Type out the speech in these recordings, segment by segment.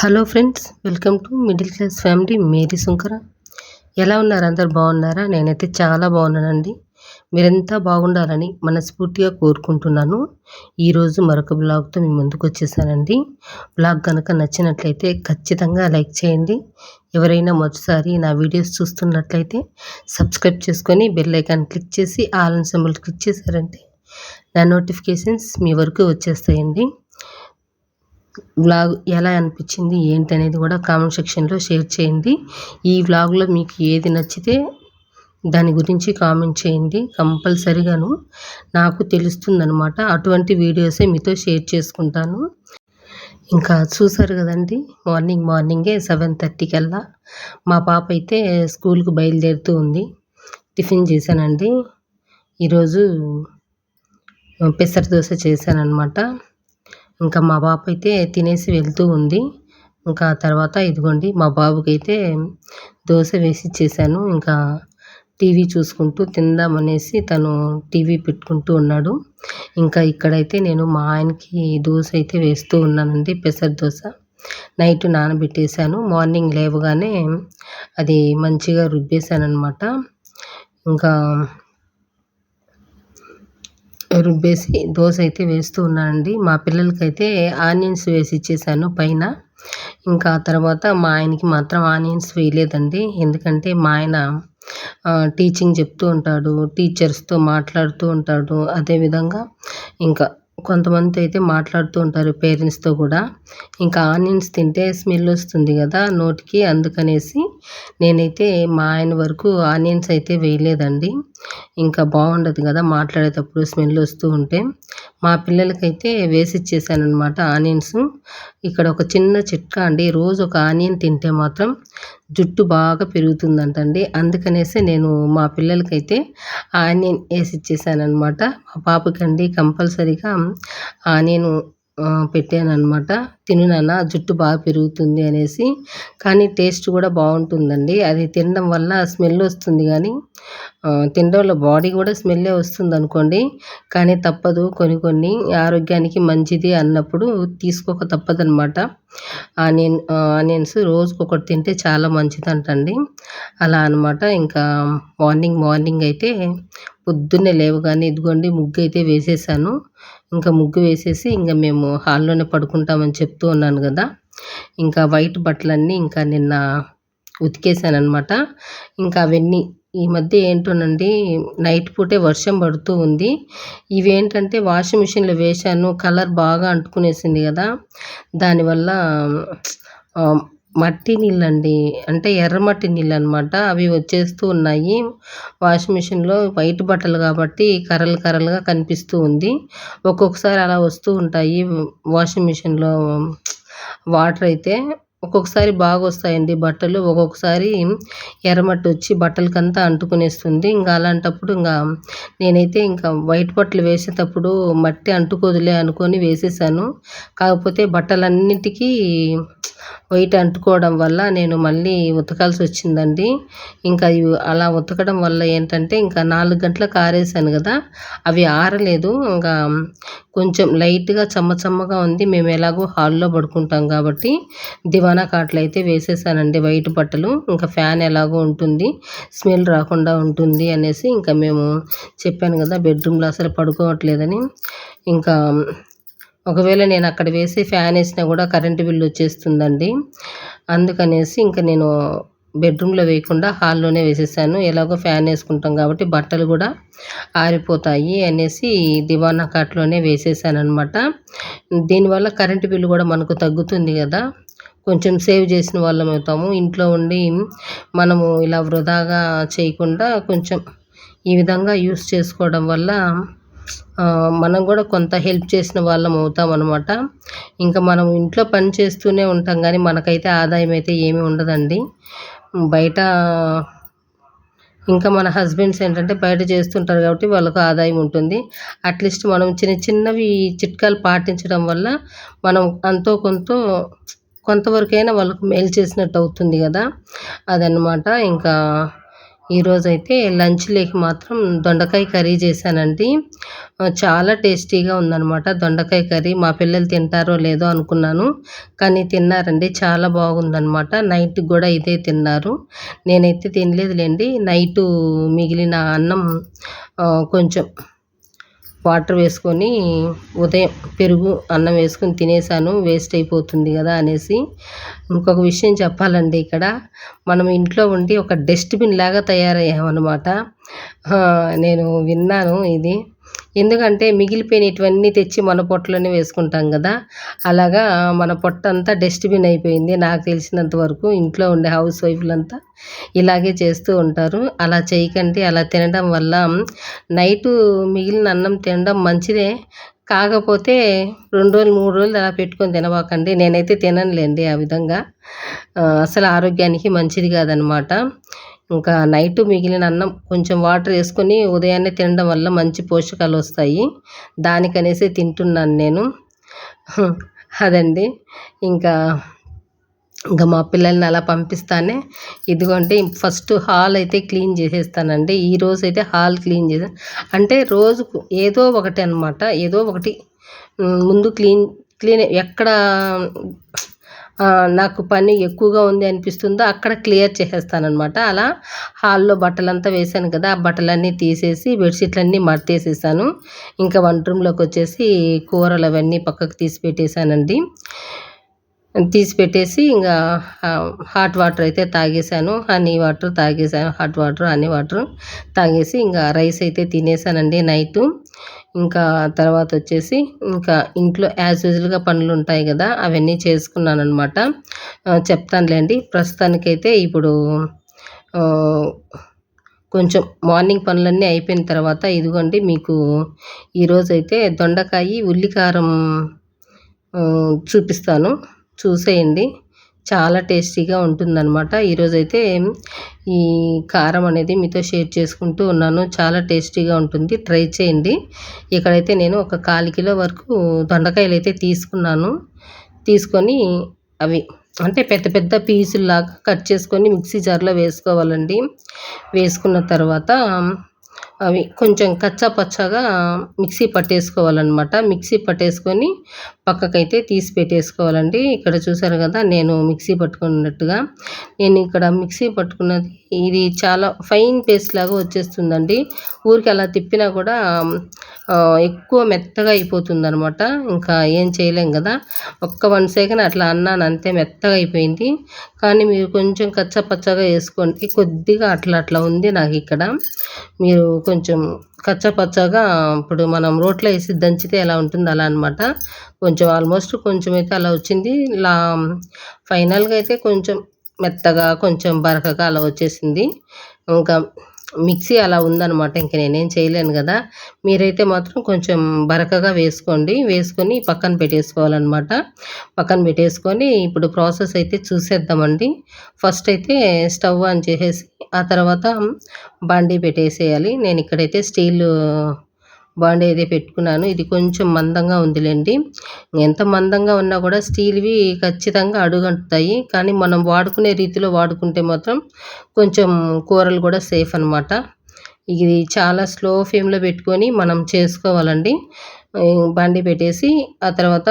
Hello friends welcome to middle class family. Mary Sunkara. ఎలా ఉన్నారు? అందరు బాగున్నారా? నేనైతే చాలా బాగున్నానండి. మీరంతా బాగుండాలని మనస్ఫూర్తిగా కోరుకుంటున్నాను. ఈరోజు మరొక బ్లాగ్తో మీ ముందుకు వచ్చేసానండి. బ్లాగ్ కనుక నచ్చినట్లయితే ఖచ్చితంగా లైక్ చేయండి. ఎవరైనా మొదటిసారి నా వీడియోస్ చూస్తున్నట్లయితే సబ్స్క్రైబ్ చేసుకొని బెల్ ఐకాన్ క్లిక్ చేసి ఆల్ సింబల్ క్లిక్ చేశారంటే నా నోటిఫికేషన్స్ మీ వరకు వచ్చేస్తాయండి. వ్లాగ్ ఎలా అనిపించింది ఏంటి అనేది కూడా కామెంట్ సెక్షన్లో షేర్ చేయండి. ఈ వ్లాగ్లో మీకు ఏది నచ్చితే దాని గురించి కామెంట్ చేయండి. కంపల్సరిగాను నాకు తెలుస్తుందనమాట అటువంటి వీడియోసే మీతో షేర్ చేసుకుంటాను. ఇంకా చూసారు కదండి మార్నింగ్ మార్నింగే సెవెన్ థర్టీ కల్లా మా పాప అయితే స్కూల్కి బయలుదేరుతూ ఉంది. టిఫిన్ చేశానండి. ఈరోజు పెసర దోశ చేశానమాట ఇంకా మా పాప అయితే తినేసి వెళ్తూ ఉంది. ఇంకా తర్వాత ఇదిగోండి మా బాబుకి అయితే దోశ వేసి ఇచ్చేసాను. ఇంకా టీవీ చూసుకుంటూ తిందామనేసి తను టీవీ పెట్టుకుంటూ ఉన్నాడు. ఇంకా ఇక్కడైతే నేను మా ఆయనకి దోశ అయితే వేస్తూ ఉన్నానండి పెసర దోశ. నైట్ నానబెట్టేశాను. మార్నింగ్ లేవగానే అది మంచిగా రుబ్బేశాను అనమాట ఇంకా రుబ్బేసి దోశ అయితే వేస్తూ ఉన్నానండి. మా పిల్లలకైతే ఆనియన్స్ వేసి ఇచ్చేసాను పైన. ఇంకా తర్వాత మా ఆయనకి మాత్రం ఆనియన్స్ వేయలేదండి. ఎందుకంటే మా ఆయన టీచింగ్ చెప్తూ ఉంటాడు టీచర్స్తో మాట్లాడుతూ ఉంటాడు. అదేవిధంగా ఇంకా కొంతమంది అయితే మాట్లాడుతూ ఉంటారు పేరెంట్స్తో కూడా. ఇంకా ఆనియన్స్ తింటే స్మెల్ వస్తుంది కదా నోటికి అందుకనేసి నేనైతే మా ఆయన వరకు ఆనియన్స్ అయితే వేయలేదండి. ఇంకా బాగుండదు కదా మాట్లాడేటప్పుడు స్మెల్ వస్తూ ఉంటే. మా పిల్లలకైతే వేసి ఇచ్చేసానమాట ఆనియన్స్. ఇక్కడ ఒక చిన్న చిట్కా అండి. రోజు ఒక ఆనియన్ తింటే మాత్రం జుట్టు బాగా పెరుగుతుందంటండి. అందుకనేసి నేను మా పిల్లలకైతే ఆనియన్ వేసి ఇచ్చేసానమాట మా పాపకండి కంపల్సరీగా ఆనియన్ పెట్టానమాట తిను నాన్న జుట్టు బాగా పెరుగుతుంది అనేసి. కానీ టేస్ట్ కూడా బాగుంటుందండి. అది తినడం వల్ల స్మెల్ వస్తుంది కానీ తినడం వల్ల బాడీ కూడా స్మెల్లే వస్తుంది అనుకోండి. కానీ తప్పదు. కొన్ని కొన్ని ఆరోగ్యానికి మంచిది అన్నప్పుడు తీసుకోక తప్పదనమాట ఆనియన్ ఆనియన్స్ రోజుకు ఒకటి తింటే చాలా మంచిదంటండి. అలా అనమాట ఇంకా మార్నింగ్ మార్నింగ్ అయితే పొద్దున్నే లేవగానే ఇదిగోండి ముగ్గు అయితే వేసేసాను. ఇంకా ముగ్గు వేసేసి ఇంకా మేము హాల్లోనే పడుకుంటామని చెప్తూ ఉన్నాను కదా. ఇంకా వైట్ బట్టలన్నీ ఇంకా నిన్న ఉతికేసానమాట ఇంకా అవన్నీ ఈ మధ్య ఏంటోనండి నైట్ పూటే వర్షం పడుతూ ఉంది. ఇవేంటంటే వాషింగ్ మిషన్లో వేశాను కలర్ బాగా అంటుకునేసింది కదా. దానివల్ల మట్టి నీళ్ళండి. అంటే ఎర్రమట్టి నీళ్ళు అనమాట అవి వచ్చేస్తూ ఉన్నాయి. వాషింగ్ మిషన్లో వైట్ బట్టలు కాబట్టి కర్రలు కర్రలుగా కనిపిస్తూ ఉంది. ఒక్కొక్కసారి అలా వస్తూ ఉంటాయి. వాషింగ్ మిషన్లో వాటర్ అయితే ఒక్కొక్కసారి బాగా వస్తాయండి బట్టలు. ఒక్కొక్కసారి ఎర్రమట్టి వచ్చి బట్టలకంతా అంటుకునేస్తుంది. ఇంకా అలాంటప్పుడు ఇంకా నేనైతే ఇంకా వైట్ బట్టలు వేసేటప్పుడు మట్టి అంటుకోదులే అనుకొని వేసేసాను. కాకపోతే బట్టలన్నిటికీ వైట్ అంటుకోవడం వల్ల నేను మళ్ళీ ఉతకాల్సి వచ్చిందండి. ఇంకా ఇవి అలా ఉతకడం వల్ల ఏంటంటే ఇంకా నాలుగు గంటలకు ఆరేసాను కదా అవి ఆరలేదు. ఇంకా కొంచెం లైట్గా చమ్మచమ్మగా ఉంది. మేము ఎలాగో హాల్లో పడుకుంటాం కాబట్టి దివానా కాట్లు అయితే వేసేసానండి వైట్ బట్టలు. ఇంకా ఫ్యాన్ ఎలాగో ఉంటుంది స్మెల్ రాకుండా ఉంటుంది అనేసి ఇంకా మేము చెప్పాను కదా బెడ్రూమ్లో అసలు పడుకోవట్లేదని. ఇంకా ఒకవేళ నేను అక్కడ వేసి ఫ్యాన్ వేసినా కూడా కరెంటు బిల్లు వచ్చేస్తుందండి. అందుకనేసి ఇంకా నేను బెడ్రూమ్లో వేయకుండా హాల్లోనే వేసేసాను. ఎలాగో ఫ్యాన్ వేసుకుంటాం కాబట్టి బట్టలు కూడా ఆరిపోతాయి అనేసి దివానా కాట్లోనే వేసేసాను అనమాట దీనివల్ల కరెంటు బిల్లు కూడా మనకు తగ్గుతుంది కదా. కొంచెం సేవ్ చేసిన వాళ్ళం అవుతాము. ఇంట్లో ఉండి మనము ఇలా వృధాగా చేయకుండా కొంచెం ఈ విధంగా యూస్ చేసుకోవడం వల్ల మనం కూడా కొంత హెల్ప్ చేసిన వాళ్ళం అవుతాం అనమాట ఇంకా మనం ఇంట్లో పని చేస్తూనే ఉంటాం కానీ మనకైతే ఆదాయం అయితే ఏమీ ఉండదండి. బయట ఇంకా మన హస్బెండ్స్ ఏంటంటే బయట చేస్తుంటారు కాబట్టి వాళ్ళకు ఆదాయం ఉంటుంది. అట్లీస్ట్ మనం చిన్న చిన్నవి చిట్కాలు పాటించడం వల్ల మనం అంతో కొంత కొంతవరకైనా వాళ్ళకు మేలు చేసినట్టు అవుతుంది కదా. అదనమాట ఇంకా ఈరోజైతే లంచ్లోకి మాత్రం దొండకాయ కర్రీ చేశానండి. చాలా టేస్టీగా ఉందన్నమాట దొండకాయ కర్రీ. మా పిల్లలు తింటారో లేదో అనుకున్నాను కానీ తిన్నారండి. చాలా బాగుందన్నమాట. నైట్ కూడా ఇదే తిన్నారు. నేనైతే తినలేదులేండి. నైటు మిగిలిన అన్నం కొంచెం వాటర్ వేసుకొని ఉదయం పెరుగు అన్నం వేసుకొని తినేసాను. వేస్ట్ అయిపోతుంది కదా అనేసి. ఇంకొక విషయం చెప్పాలండి ఇక్కడ. మనం ఇంట్లో ఉండి ఒక డస్ట్బిన్ లాగా తయారయ్యామన్నమాట. నేను విన్నాను ఇది. ఎందుకంటే మిగిలిపోయినటువన్నీ తెచ్చి మన పొట్టలోనే వేసుకుంటాం కదా. అలాగా మన పొట్ట అంతా డస్ట్బిన్ అయిపోయింది. నాకు తెలిసినంత వరకు ఇంట్లో ఉండే హౌస్ వైఫ్లంతా ఇలాగే చేస్తూ ఉంటారు. అలా చేయకండి అలా తినడం వల్ల నైటు మిగిలిన అన్నం తినడం మంచిదే. కాకపోతే రెండు రోజులు మూడు రోజులు అలా పెట్టుకొని తినబాకండి. నేనైతే తిననులేండి ఆ విధంగా. అసలు ఆరోగ్యానికి మంచిది కాదనమాట. ఇంకా నైట్ మిగిలిన అన్నం కొంచెం వాటర్ వేసుకొని ఉదయాన్నే తినడం వల్ల మంచి పోషకాలు వస్తాయి. దానికనేసి తింటున్నాను నేను. అదండి. ఇంకా ఇంకా మా పిల్లల్ని అలా పంపిస్తానే. ఇదిగోంటే ఫస్ట్ హాల్ అయితే క్లీన్ చేసేస్తానండి. రోజు అయితే హాల్ క్లీన్ చేసా అంటే రోజుకు ఏదో ఒకటి అనమాట ఏదో ఒకటి ముందు క్లీన్ క్లీన్ ఎక్కడ నాకు పని ఎక్కువగా ఉంది అనిపిస్తుందో అక్కడ క్లియర్ చేసేస్తానమాట అలా హాల్లో బట్టలంతా వేసాను కదా ఆ బట్టలన్నీ తీసేసి బెడ్షీట్లన్నీ మడతేసేసాను. ఇంకా వంట రూమ్లోకి వచ్చేసి కూరలు అవన్నీ పక్కకు తీసి పెట్టేశానండి. తీసి పెట్టేసి ఇంకా హాట్ వాటర్ అయితే తాగేసాను హనీ వాటర్ తాగేసాను హాట్ వాటర్ హనీ వాటర్ తాగేసి ఇంకా రైస్ అయితే తినేసానండి నైటు. ఇంకా తర్వాత వచ్చేసి ఇంకా ఇంట్లో యాజ్ యూజువల్గా పనులు ఉంటాయి కదా అవన్నీ చేసుకున్నాను అనమాట చెప్తానులేండి. ప్రస్తుతానికైతే ఇప్పుడు కొంచెం మార్నింగ్ పనులన్నీ అయిపోయిన తర్వాత ఇదిగోండి మీకు ఈరోజైతే దొండకాయ ఉల్లికారం చూపిస్తాను. చూసేయండి. చాలా టేస్టీగా ఉంటుందన్నమాట. ఈరోజైతే ఈ కారం అనేది మీతో షేర్ చేసుకుంటూ ఉన్నాను. చాలా టేస్టీగా ఉంటుంది. ట్రై చేయండి. ఇక్కడైతే నేను ఒక కాలు కిలో వరకు దొండకాయలు అయితే తీసుకున్నాను. తీసుకొని అవి అంటే పెద్ద పెద్ద పీసుల్లాగా కట్ చేసుకొని మిక్సీ జార్లో వేసుకోవాలండి. వేసుకున్న తర్వాత అవి కొంచెం కచ్చా పచ్చగా మిక్సీ పట్టేసుకోవాలన్నమాట. మిక్సీ పట్టేసుకొని పక్కకైతే తీసి పెట్టేసుకోవాలండి. ఇక్కడ చూసారు కదా నేను మిక్సీ పట్టుకున్నట్టుగా. నేను ఇక్కడ మిక్సీ పట్టుకున్నది ఇది చాలా ఫైన్ పేస్ట్ లాగా వచ్చేస్తుందండి. ఊరికి అలా తిప్పినా కూడా ఎక్కువ మెత్తగా అయిపోతుంది ఇంకా ఏం చేయలేం కదా. ఒక్క వన్ సెకండ్ అట్లా అన్నాను అంతే మెత్తగా అయిపోయింది. కానీ మీరు కొంచెం కచ్చపచ్చగా వేసుకోండి. కొద్దిగా అట్లా అట్లా ఉంది నాకు ఇక్కడ. మీరు కొంచెం కచ్చపచ్చగా ఇప్పుడు మనం రోట్లో వేసి దంచితే ఎలా ఉంటుంది అలా అనమాట కొంచెం ఆల్మోస్ట్ కొంచెం అయితే అలా వచ్చింది. లా ఫైనల్గా అయితే కొంచెం మెత్తగా కొంచెం బరకగా అలా వచ్చేసింది. ఇంకా మిక్సీ అలా ఉందనమాట ఇంక నేనేం చేయలేను కదా. మీరైతే మాత్రం కొంచెం బరకగా వేసుకోండి. వేసుకొని పక్కన పెట్టేసుకోవాలన్నమాట. పక్కన పెట్టేసుకొని ఇప్పుడు ప్రాసెస్ అయితే చూసేద్దామండి. ఫస్ట్ అయితే స్టవ్ ఆన్ చేసేసి ఆ తర్వాత బాండీ పెట్టేసేయాలి. నేను ఇక్కడైతే స్టీల్ బాండీ అయితే పెట్టుకున్నాను. ఇది కొంచెం మందంగా ఉందిలేండి. ఎంత మందంగా ఉన్నా కూడా స్టీల్వి ఖచ్చితంగా అడుగంటుతాయి. కానీ మనం వాడుకునే రీతిలో వాడుకుంటే మాత్రం కొంచెం కూరలు కూడా సేఫ్ అనమాట ఇది చాలా స్లో ఫ్లేమ్లో పెట్టుకొని మనం చేసుకోవాలండి. బండి పెట్టేసి ఆ తర్వాత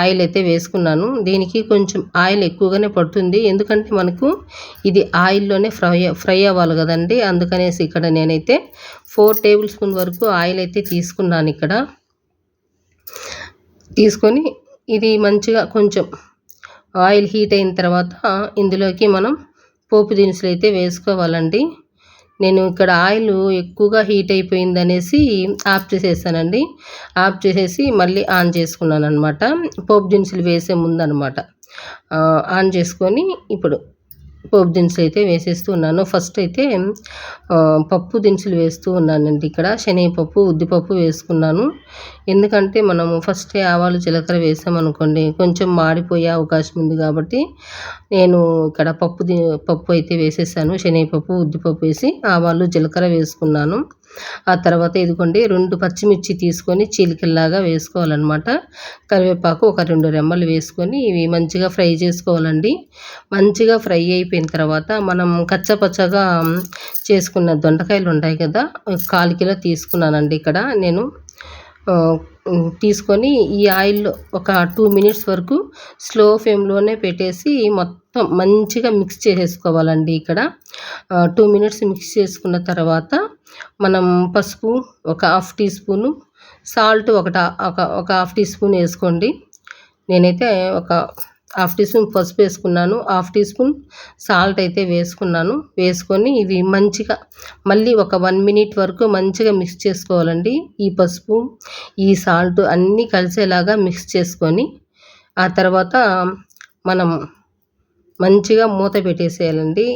ఆయిల్ అయితే వేసుకున్నాను. దీనికి కొంచెం ఆయిల్ ఎక్కువగానే పడుతుంది. ఎందుకంటే మనకు ఇది ఆయిల్లోనే ఫ్రై ఫ్రై అవ్వాలి కదండి. అందుకనేసి ఇక్కడ నేనైతే ఫోర్ టేబుల్ స్పూన్ వరకు ఆయిల్ అయితే తీసుకున్నాను ఇక్కడ. తీసుకొని ఇది మంచిగా కొంచెం ఆయిల్ హీట్ అయిన తర్వాత ఇందులోకి మనం పోపు దినుసులు అయితే వేసుకోవాలండి. నేను ఇక్కడ ఆయిల్ ఎక్కువగా హీట్ అయిపోయింది అనేసి ఆఫ్ చేసేసానండి. ఆఫ్ చేసేసి మళ్ళీ ఆన్ చేసుకున్నాను అనమాట పోపు దినుసులు వేసే ముందు అనమాట ఆన్ చేసుకొని ఇప్పుడు పోపు దినుసులు అయితే వేసేస్తూ ఉన్నాను. ఫస్ట్ అయితే పప్పు దినుసులు వేస్తూ ఉన్నానండి ఇక్కడ. శనగపప్పు ఉద్దిపప్పు వేసుకున్నాను. ఎందుకంటే మనము ఫస్ట్ ఆవాలు జీలకర్ర వేసామనుకోండి కొంచెం మాడిపోయే అవకాశం ఉంది కాబట్టి నేను ఇక్కడ పప్పు పప్పు అయితే వేసేసాను. శనగపప్పు ఉద్దిపప్పు వేసి ఆవాలు జీలకర్ర వేసుకున్నాను. ఆ తర్వాత ఇదిగోండి రెండు పచ్చిమిర్చి తీసుకొని చీలికల్లాగా వేసుకోవాలన్నమాట. కరివేపాకు ఒక రెండు రెమ్మలు వేసుకొని ఇవి మంచిగా ఫ్రై చేసుకోవాలండి. మంచిగా ఫ్రై అయిపోయిన తర్వాత మనం కచ్చపచ్చగా చేసుకున్న దొండకాయలు ఉంటాయి కదా కాలు కిలో తీసుకున్నానండి ఇక్కడ. నేను తీసుకొని ఈ ఆయిల్లో ఒక టూ మినిట్స్ వరకు స్లో ఫ్లేమ్లోనే పెట్టేసి మొత్తం మంచిగా మిక్స్ చేసేసుకోవాలండి ఇక్కడ. టూ మినిట్స్ మిక్స్ చేసుకున్న తర్వాత మనం పసుపు ఒక హాఫ్ టీ స్పూను సాల్ట్ ఒకట ఒక ఒక హాఫ్ టీ స్పూన్ వేసుకోండి. నేనైతే ఒక హాఫ్ టీ స్పూన్ పసుపు వేసుకున్నాను హాఫ్ టీ స్పూన్ సాల్ట్ అయితే వేసుకున్నాను. వేసుకొని ఇవి మంచిగా మళ్ళీ ఒక వన్ మినిట్ వరకు మంచిగా మిక్స్ చేసుకోవాలండి. ఈ పసుపు ఈ సాల్ట్ అన్నీ కలిసేలాగా మిక్స్ చేసుకొని ఆ తర్వాత మనం మంచిగా మూత పెట్టేసేయాలండి.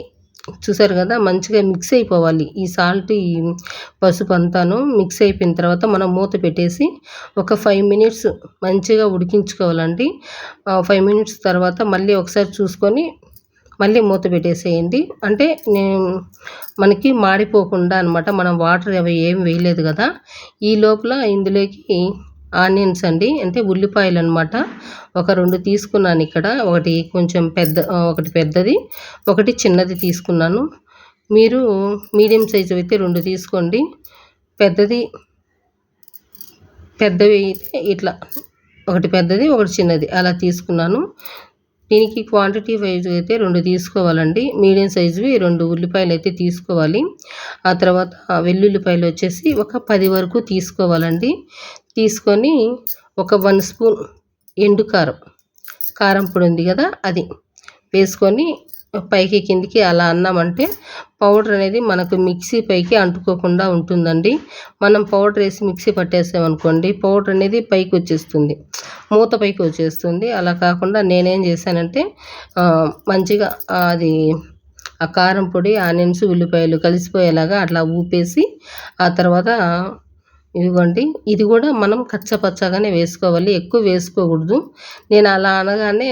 చూసారు కదా మంచిగా మిక్స్ అయిపోవాలి. ఈ సాల్ట్ ఈ పసుపు అంతాను మిక్స్ అయిపోయిన తర్వాత మనం మూత పెట్టేసి ఒక ఫైవ్ మినిట్స్ మంచిగా ఉడికించుకోవాలండి. ఫైవ్ మినిట్స్ తర్వాత మళ్ళీ ఒకసారి చూసుకొని మళ్ళీ మూత పెట్టేసేయండి. అంటే నేను మనకి మాడిపోకుండా అనమాట మనం వాటర్ అవి ఏం వేయలేదు కదా. ఈ లోపల ఇందులోకి ఆనియన్స్ అండి అంటే ఉల్లిపాయలు అనమాట ఒక రెండు తీసుకున్నాను ఇక్కడ. ఒకటి కొంచెం పెద్ద ఒకటి పెద్దది ఒకటి చిన్నది తీసుకున్నాను. మీరు మీడియం సైజు అయితే రెండు తీసుకోండి. పెద్దది పెద్దవి అయితే ఇట్లా ఒకటి పెద్దది ఒకటి చిన్నది అలా తీసుకున్నాను. దీనికి క్వాంటిటీ వైజ్ అయితే రెండు తీసుకోవాలండి. మీడియం సైజువి రెండు ఉల్లిపాయలు అయితే తీసుకోవాలి. ఆ తర్వాత వెల్లుల్లిపాయలు వచ్చేసి ఒక పది వరకు తీసుకోవాలండి. తీసుకొని ఒక వన్ స్పూన్ ఎండు కారం కారం పొడి ఉంది కదా అది వేసుకొని పైకి కిందికి అలా అన్నామంటే పౌడర్ అనేది మనకు మిక్సీ పైకి అంటుకోకుండా ఉంటుందండి. మనం పౌడర్ వేసి మిక్సీ పట్టేసామనుకోండి పౌడర్ అనేది పైకి వచ్చేస్తుంది. మూత పైకి వచ్చేస్తుంది. అలా కాకుండా నేనేం చేశానంటే మంచిగా అది ఆ కారం పొడి ఆనియన్స్ ఉల్లిపాయలు కలిసిపోయేలాగా అట్లా ఊపేసి ఆ తర్వాత ఇదిగోండి ఇది కూడా మనం కచ్చపచ్చగానే వేసుకోవాలి. ఎక్కువ వేసుకోకూడదు. నేను అలా అనగానే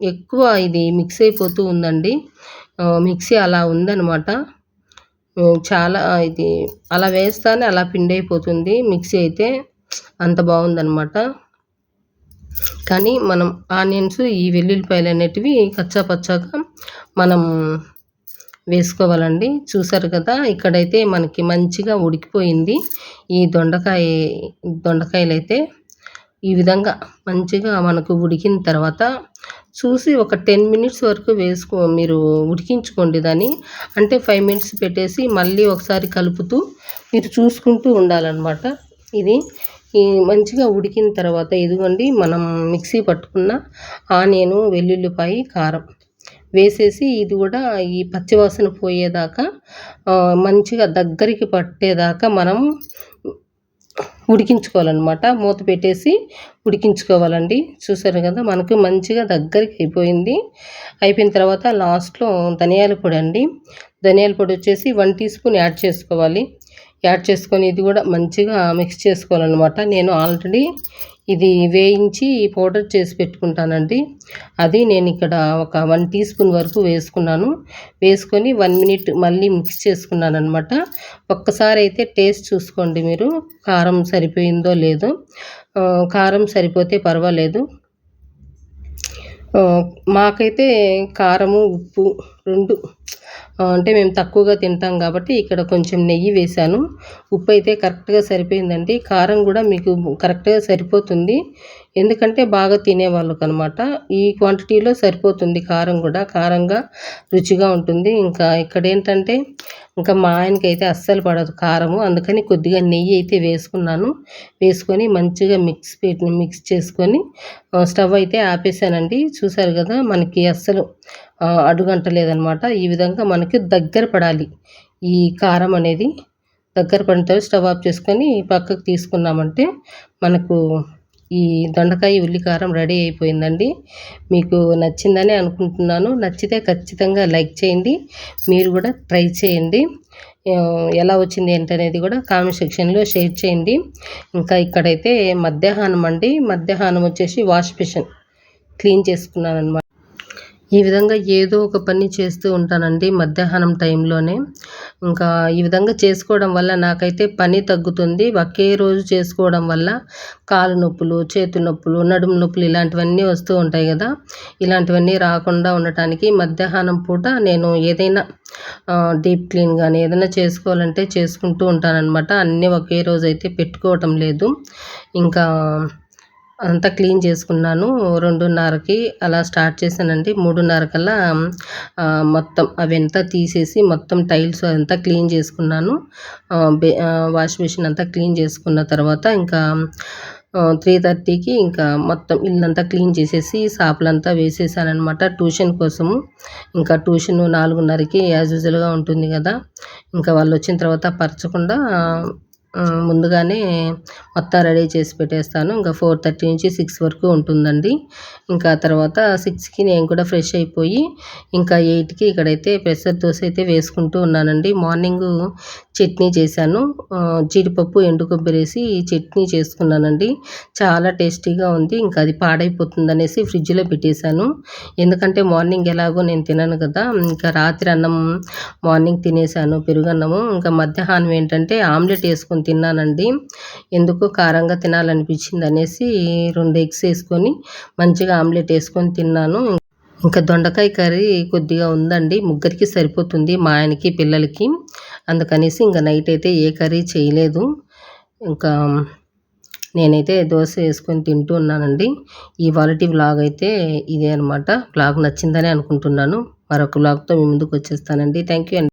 ఎక్కువ ఇది మిక్స్ అయిపోతూ ఉందండి. మిక్సీ అలా ఉందనమాట చాలా ఇది అలా వేస్తానే అలా పిండి అయిపోతుంది. మిక్సీ అయితే అంత బాగుందనమాట కానీ మనం ఆనియన్స్ ఈ వెల్లుల్లిపాయలు అనేటివి కచ్చా పచ్చాగా మనం వేసుకోవాలండి. చూసారు కదా ఇక్కడైతే మనకి మంచిగా ఉడికిపోయింది. ఈ దొండకాయ దొండకాయలు అయితే ఈ విధంగా మంచిగా మనకు ఉడికిన తర్వాత చూసి ఒక టెన్ మినిట్స్ వరకు వేసుకో మీరు ఉడికించుకోండి దాన్ని. అంటే ఫైవ్ మినిట్స్ పెట్టేసి మళ్ళీ ఒకసారి కలుపుతూ మీరు చూసుకుంటూ ఉండాలన్నమాట. ఇది ఈ మంచిగా ఉడికిన తర్వాత ఇదిగోండి మనం మిక్సీ పట్టుకున్న ఆనియను వెల్లుల్లిపాయ కారం వేసేసి ఇది కూడా ఈ పచ్చివాసన పోయేదాకా మంచిగా దగ్గరికి పట్టేదాకా మనం ఉడికించుకోవాలన్నమాట. మూత పెట్టేసి ఉడికించుకోవాలండి. చూసారు కదా మనకు మంచిగా దగ్గరికి అయిపోయింది. అయిపోయిన తర్వాత లాస్ట్లో ధనియాల పొడి అండి. ధనియాల పొడి వచ్చేసి వన్ టీ స్పూన్ యాడ్ చేసుకోవాలి. యాడ్ చేసుకొని ఇది కూడా మంచిగా మిక్స్ చేసుకోవాలన్నమాట. నేను ఆల్రెడీ ఇది వేయించి పౌడర్ చేసి పెట్టుకుంటానండి. అది నేను ఇక్కడ ఒక వన్ టీ స్పూన్ వరకు వేసుకున్నాను. వేసుకొని వన్ మినిట్ మళ్ళీ మిక్స్ చేసుకున్నాను అనమాట ఒక్కసారి అయితే టేస్ట్ చూసుకోండి మీరు. కారం సరిపోయిందో లేదో. కారం సరిపోతే పర్వాలేదు. మాకైతే కారము ఉప్పు రెండు అంటే మేము తక్కువగా తింటాం కాబట్టి ఇక్కడ కొంచెం నెయ్యి వేశాను. ఉప్పు అయితే కరెక్ట్గా సరిపోయిందండి. కారం కూడా మీకు కరెక్ట్గా సరిపోతుంది. ఎందుకంటే బాగా తినే అనమాట ఈ క్వాంటిటీలో సరిపోతుంది కారం కూడా. కారంగా రుచిగా ఉంటుంది. ఇంకా ఇక్కడ ఏంటంటే ఇంకా మా ఆయనకి అయితే అస్సలు పడదు కారము. అందుకని కొద్దిగా నెయ్యి అయితే వేసుకున్నాను. వేసుకొని మంచిగా మిక్స్ పెట్టి మిక్స్ చేసుకొని స్టవ్ అయితే ఆపేసానండి. చూసారు కదా మనకి అస్సలు అడుగంట లేదనమాట ఈ విధంగా మనకి దగ్గర పడాలి ఈ కారం అనేది. దగ్గర పడిన తర్వాత స్టవ్ ఆఫ్ చేసుకొని పక్కకు తీసుకున్నామంటే మనకు ఈ దొండకాయ ఉల్లికారం రెడీ అయిపోయిందండి. మీకు నచ్చిందని అనుకుంటున్నాను. నచ్చితే ఖచ్చితంగా లైక్ చేయండి. మీరు కూడా ట్రై చేయండి. ఎలా వచ్చింది ఏంటనేది కూడా కామెంట్ సెక్షన్లో షేర్ చేయండి. ఇంకా ఇక్కడైతే మధ్యాహ్నం అండి. మధ్యాహ్నం వచ్చేసి వాష్ బేసిన్ క్లీన్ చేసుకున్నాను అనమాట ఈ విధంగా ఏదో ఒక పని చేస్తూ ఉంటానండి మధ్యాహ్నం టైంలోనే. ఇంకా ఈ విధంగా చేసుకోవడం వల్ల నాకైతే పని తగ్గుతుంది. ఒకే రోజు చేసుకోవడం వల్ల కాలు నొప్పులు చేతు నొప్పులు నడుము నొప్పులు ఇలాంటివన్నీ వస్తూ ఉంటాయి కదా. ఇలాంటివన్నీ రాకుండా ఉండటానికి మధ్యాహ్నం పూట నేను ఏదైనా డీప్ క్లీన్ కానీ ఏదైనా చేసుకోవాలంటే చేసుకుంటూ ఉంటానన్నమాట. అన్నీ ఒకే రోజు అయితే పెట్టుకోవటం లేదు. ఇంకా అంతా క్లీన్ చేసుకున్నాను. రెండున్నరకి అలా స్టార్ట్ చేశానండి. మూడున్నర కల్లా మొత్తం అవంతా తీసేసి మొత్తం టైల్స్ అంతా క్లీన్ చేసుకున్నాను. వాష్ మిషన్ అంతా క్లీన్ చేసుకున్న తర్వాత ఇంకా త్రీ థర్టీకి ఇంకా మొత్తం ఇల్లంతా క్లీన్ చేసేసి షాపులంతా వేసేసానమాట ట్యూషన్ కోసము. ఇంకా ట్యూషన్ నాలుగున్నరకి యాజ్ యూజువల్గా ఉంటుంది కదా. ఇంకా వాళ్ళు వచ్చిన తర్వాత పరచకుండా ముందుగానే మొత్తం రెడీ చేసి పెట్టేస్తాను. ఇంకా ఫోర్ థర్టీ నుంచి సిక్స్ వరకు ఉంటుందండి. ఇంకా తర్వాత సిక్స్కి నేను కూడా ఫ్రెష్ అయిపోయి ఇంకా ఎయిట్కి ఇక్కడైతే ప్రెషర్ దోశ అయితే వేసుకుంటూ ఉన్నానండి. మార్నింగ్ చట్నీ చేశాను. జీడిపప్పు ఎండు కొబ్బరి చట్నీ చేసుకున్నానండి. చాలా టేస్టీగా ఉంది. ఇంకా అది పాడైపోతుంది అనేసి ఫ్రిడ్జ్లో పెట్టేశాను. ఎందుకంటే మార్నింగ్ ఎలాగో నేను తినను కదా ఇంకా రాత్రి అన్నం మార్నింగ్ తినేసాను పెరుగన్నము. ఇంకా మధ్యాహ్నం ఏంటంటే ఆమ్లెట్ వేసుకుని తిన్నానండి. ఎందుకో కారంగా తినాలనిపించింది అనేసి రెండు ఎగ్స్ వేసుకొని మంచిగా ఆమ్లెట్ వేసుకొని తిన్నాను. ఇంకా దొండకాయ కర్రీ కొద్దిగా ఉందండి. ముగ్గురికి సరిపోతుంది మా ఆయనకి పిల్లలకి. అందుకనేసి ఇంకా నైట్ అయితే ఏ కర్రీ చేయలేదు. ఇంకా నేనైతే దోశ వేసుకొని తింటూ ఉన్నానండి. ఈ వాలిటీ వ్లాగ్ అయితే ఇదే అనమాట బ్లాగ్ నచ్చిందని అనుకుంటున్నాను. మరొక బ్లాగ్తో మీ ముందుకు వచ్చేస్తానండి. థ్యాంక్ యూ అండి.